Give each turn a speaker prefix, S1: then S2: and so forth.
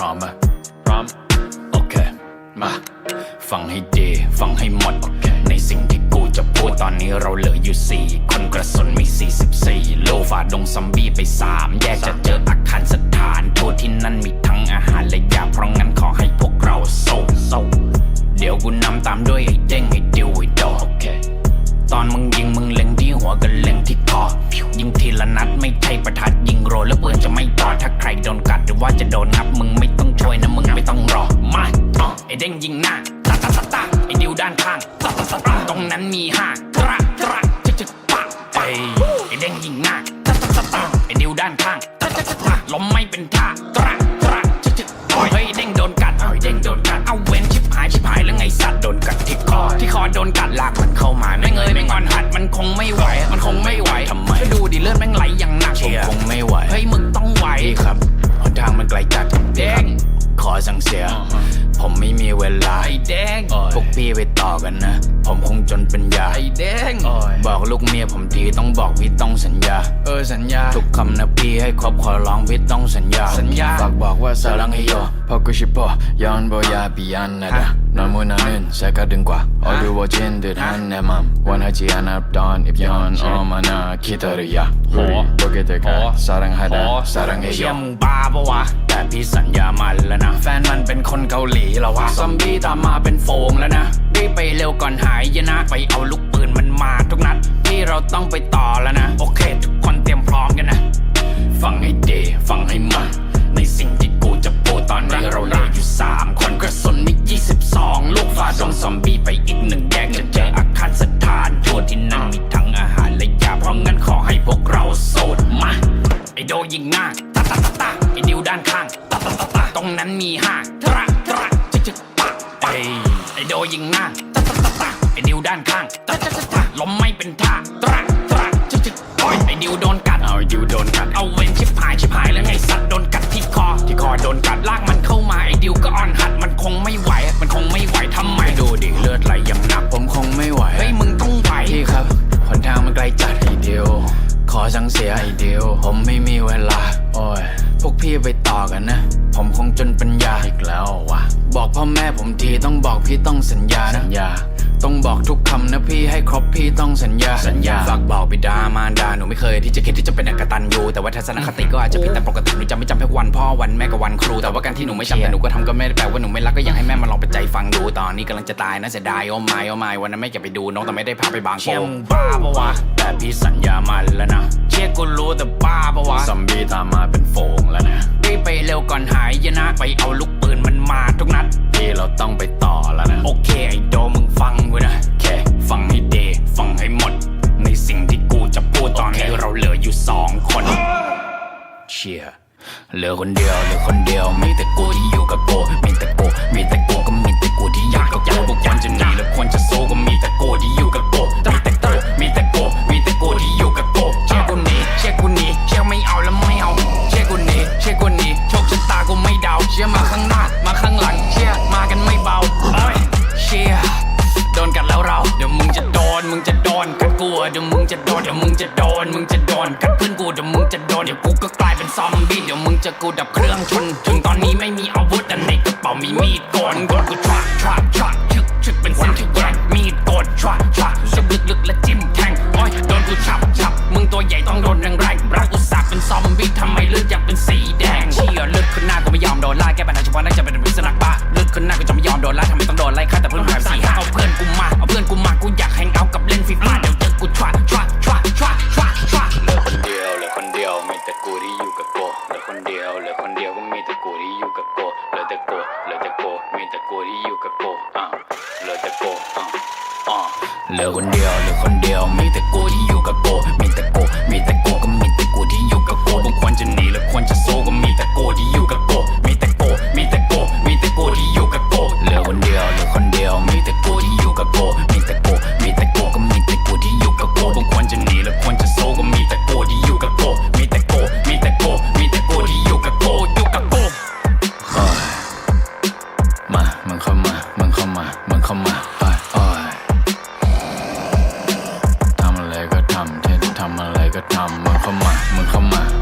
S1: ร้อมไหมพร้อมโอเค มา ฟังให้ดี ฟังให้หมด ในสิ่งที่กูจะพูดตอนนี้เราเหลืออยู่สี่คนกระสุนมี 44 โลฟาดงซอมบี้ไป 3 แยกจะเจออาคารสถานทูที่นั่นมีทั้งอาหารและยาเพราะงั้นขอให้พวกเราโซ่โซ่เดี๋ยวกูนำตามด้วยไอ้เด้งไอ้ดิวไอ้ดอตอนมึงยิงมึงเล็งที่หัวกันเล็งที่คอ ยิงทีละนัดไม่ใช่ประทัดยิงโรยแล้วปืนจะไม่ต่อถ้าใครโดนกัดหรือว่าจะโดนงับมึงไม่ต้องช่วยนะมึงไม่ต้องรอมาอะไอเด้งยิงหน้าตาตาตาตาไอดิวด้านข้างตาตาตาตรงนั้นมีห้าตระตระจึกจึกปะไอไอเด้งยิงหน้าตาตาตาตาไอดิวด้านข้างตาตาตาล้มไม่เป็นท่าตระตระจึกจึกเฮ้ยไอเด้งโดนกัดเอาไอเด้งโดนกัดเอาเว้นชิบหายชิบหายแล้วไงสัตว์โดน ที่คอที่คอโดนกัดลากมันเข้ามาไม่เงยไม่งอนหัดมันคงไม่ไหว มันคงไม่ไหวทำไมดูดิเลือดแม่งไหลอย่างหนักผมคงไม่ไหวเฮ้ยมึงต้องไหวครับหนทางมันไกลจัดเด้งขอ สั่งเสีย ผมไม่มีเวลาไอ้เด้งพวกพี่ไปต่อกันนะ ผมคงจนเป็นยาไอ้เด้งบอกลูกเมียผมทีต้องบอกพี่ต้องสัญญา เออสัญญา ทุกคำนะพี่ให้ครบขอร้องพี่ต้องสัญญา สัญญาฝากบอกว่าสารังให้โยพอกูชิปอย้อนบอยาปียันนะดะนอนมูนานึนใช้กระดึงกว่า All du var kindet han är mam One haji an up down if yon all mana kita riya Huri Boge te ka sarang hada sarang hey
S2: เชี่ย
S1: yo
S2: มึงบ้าปะวะ
S1: แต่พี่สัญญามันแล้วนะ แฟนมันเป็นคนเกาหลีแล้ววะซอมบี้ตามมาเป็นโฟงแล้วนะพี่ไปเร็วก่อนหายยนะไปเอาลูกปืนมันมาทุกนัด ที่เราต้องไปต่อแล้วนะ โอเค ทุกคนเตรียมพร้อมกันนะ ฟังให้ดีฟังให้มันในสิ่งที่กูจะพูดตอนนี้เราเหลืออยู่3คนกระสุนมี22ลูกฝ่าดงซอมบี้ไปอีกหนึ่งแยกจะเจออาคารสถานทั่วที่นั่นมีทั้งอาหารและยาเพราะงั้นขอให้พวกเราโสดมาไอโดยิงหน้าตาตาตาตา นั้นมีห้าตระตระจึกจึกปะไปไอโดยิงหน้าตาตาตาตาไอดิวด้านข้างตาตาตาตาล้มไม่เป็นท่าตระตระจึกจึกโอ้ยไอดิวโดนกัดเอาไอดิวโดนกัดเอาเว้นชิบหายชิบหายแล้วไงสัตว์โดนกัดที่คอที่คอโดนกัดลากมันเข้ามาไอดิวก็อ่อนหัดมันคงไม่ไหว มันคงไม่ไหวทำไมดูดิเลือดไหลอย่างหนักผมคงไม่ไหวเฮ้ยมึงต้องไหวพี่ครับหนทางมันไกลจัดไอเดียวขอสั่งเสียไอเดียวผมไม่มีเวลาโอ้ย พวกพี่ไปต่อกันนะ ผมคงจนปัญญาอีกแล้ววะบอกพ่อแม่ผมทีต้องบอกพี่ต้องสัญญานะสัญญา ต้องบอกทุกคำนะพี่ให้ครบพี่ต้องสัญญาสัญญาฝากบอกบิดามารดาหนูไม่เคยที่จะคิดที่จะเป็นอกตันยูแต่ว่าทัศนคติก็อาจจะผิดแต่ปกติหนูจะไม่จำแค่วันพ่อวันแม่กับวันครู แต่ว่าการที่หนูไม่จำแต่หนูก็ทำก็ไม่ได้แปลว่าหนูไม่รักก็อยากให้แม่มาลองไปใจฟังดูตอนนี้กำลังจะตายนะเสียดายโอ้ไม่โอ้ไม่วันนั้นแม่เก็บไปดูน้องแต่ไม่ได้พาไปบางโพ
S2: เชี่ยมึงบ้าปะวะ
S1: แต่พี่สัญญามันแล้วนะ
S2: เชี่ยกูรู้แต่บ้าปะวะ
S1: ซอมบี้ตามมาเป็นโฟงแล้วนะรีบไปเร็วก่อนหายยนะไปเอาลูกปืนมันมาทุกนัดที่เราต้องไปต่อ ชียเหลือคนเดียวเหลือคนเดียวมีแต่กูที่อยู่กับกูมีแต่กูมีแต่กูก็มีแต่กูที่อยากกับกูพวกควรจะหนีและควรจะสู้ก็มีแต่กูที่อยู่กับกูมีแต่กูมีแต่กูมีแต่กูที่อยู่กับกูเชื่อกูนี้เชื่อกูนี้เชื่อไม่เอาแล้วไม่เอาเชื่อกูนี้เชื่อกูนี้โชคชะตากูไม่เดาเชื่อมาข้างหน้ามาข้างหลังเชื่อมากันไม่เบาโอ้ยเชื่อโดนกัดแล้วเราเดี๋ยวมึงจะโดนมึงจะโดนกัดกูเดี๋ยวมึงจะโดนเดี๋ยวมึงจะโดนมึงจะโดนกัดเพื่อนกูเดี๋ยวมึง กลายเป็นซอมบี้เดี๋ยวมึงจะกูดับเครื่องชนถึงตอนนี้ไม่มีอาวุธแต่ในกระเป๋ามีมีดโกนโกนกูชวาชวาชวาชึกชึกเป็นเส้นที่แยกมีดโกนชวาชวาซึบลึกลึกและจิ้มแทงโอ้ยโดนกูฉับฉับมึงตัวใหญ่ต้องโดนแรงแรงรักอุตส่าห์เป็นซอมบี้ทำไมเลือดอยากเป็นสีแดงเชี่ยเลือดขึ้นหน้ากูไม่ยอมโดนไล่แก้ปัญหาเฉพาะน้าจะเป็นพิษนักบ้าเลือดขึ้นหน้ากูจะไม่ยอมโดนไล่ทำไมต้องโดนไล่ฆ่าแต่เพื่อนหายสี่ห้า โกอะเหลือแต่โกอะอะเหลือคนเดียวเหลือคนเดียวมีแต่ะทำมึงเข้ามา มึงเข้ามา